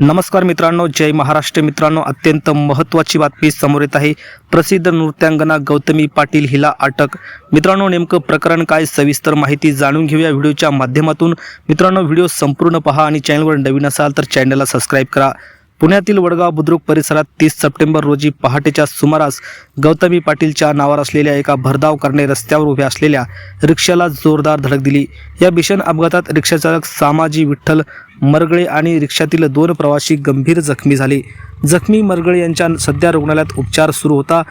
नमस्कार मित्रांनो जय महाराष्ट्र. मित्रांनो अत्यंत महत्त्वाची बातमी समोर येत आहे. प्रसिद्ध नृत्यांगना गौतमी पाटील हिला अटक. मित्रांनो नेमकं प्रकरण काय? सविस्तर माहिती जाणून घेऊया व्हिडिओच्या माध्यमातून. मित्रांनो व्हिडिओ संपूर्ण पहा आणि चॅनलवर नवीन असाल तर चॅनलला सबस्क्राईब करा. पुण्यातील वडगाव बुद्रुक परिसरात तीस सप्टेंबर रोजी पहाटेच्या सुमारास गौतमी पाटीलच्या नावावर असलेल्या एका भरधाव करणे रस्त्यावर उभ्या असलेल्या रिक्षाला जोरदार धडक दिली. या भीषण अपघातात रिक्षाचालक सामाजी विठ्ठल मरगळे आणि रिक्षातील दोन प्रवासी गंभीर जखमी झाले. जखमी मरगळे यांच्या सध्या रुग्णालयात उपचार सुरू होता.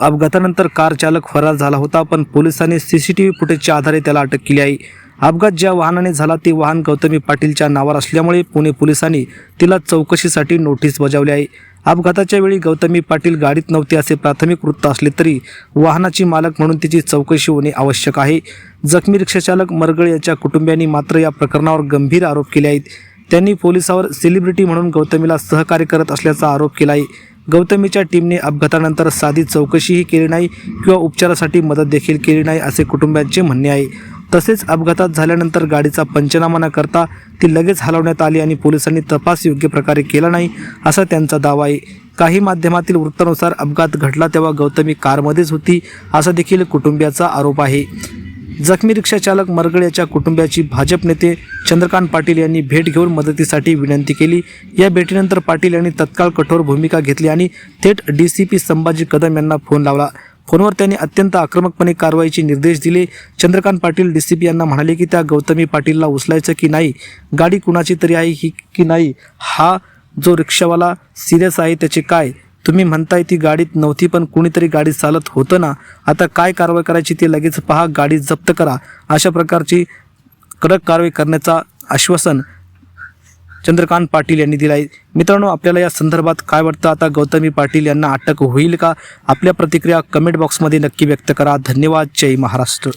अपघातानंतर कार चालक फरार झाला होता पण पोलिसांनी व्ही फुटेजच्या आधारे त्याला अटक केली आहे. अपघात ज्या वाहनाने झाला ते वाहन गौतमी पाटीलच्या नावावर असल्यामुळे पुणे पोलिसांनी तिला चौकशीसाठी नोटीस बजावली आहे. अपघाताच्या वेळी गौतमी पाटील गाडीत नव्हते असे प्राथमिक वृत्त असले तरी वाहनाची मालक म्हणून तिची चौकशी होणे आवश्यक आहे. जखमी रिक्षाचालक मरगळ याच्या कुटुंबियांनी मात्र या प्रकरणावर गंभीर आरोप केले आहेत. त्यांनी पोलिसावर सेलिब्रिटी म्हणून गौतमीला सहकार्य करत असल्याचा आरोप केला आहे. गौतमीच्या टीमने अपघातानंतर साधी चौकशीही केली नाही किंवा उपचारासाठी मदत देखील केली नाही असे कुटुंबियांचे म्हणणे आहे. तसेच अपघातात झाल्यानंतर गाडीचा पंचनामा न करता ती लगेच हलवण्यात आली आणि पोलिसांनी तपास योग्य प्रकारे केला नाही असा त्यांचा दावा आहे. काही माध्यमातील वृत्तानुसार अपघात घडला तेव्हा गौतमी कारमध्येच होती असा देखील कुटुंबियाचा आरोप आहे. जखमी रिक्षाचालक मरगळ याच्या कुटुंबियाची भाजप नेते चंद्रकांत पाटील यांनी भेट घेऊन मदतीसाठी विनंती केली. या भेटीनंतर पाटील यांनी तत्काळ कठोर भूमिका घेतली आणि थेट D C P Sambhaji Kadam यांना फोन लावला. फोनवर त्यांनी अत्यंत आक्रमकपणे कारवाईचे निर्देश दिले. Chandrakant Patil D C P यांना म्हणाले की त्या गौतमी पाटीलला उचलायचं की नाही गाडी कुणाची तरी आहे ही की नाही हा जो रिक्षावाला सिरियस आहे त्याचे काय? तुम्ही म्हणताय ती गाडीत नव्हती पण कुणीतरी गाडी चालत होतं ना? आता काय कारवाई करायची ते लगेच पहा गाडी जप्त करा. अशा प्रकारची कडक कारवाई करण्याचा आश्वासन चंद्रकांत पाटील यांनी दिलं आहे मित्रांनो आपल्याला या संदर्भात काय वाटतं? आता गौतमी पाटील यांना अटक होईल का? आपल्या प्रतिक्रिया कमेंट बॉक्समध्ये नक्की व्यक्त करा. धन्यवाद. जय महाराष्ट्र.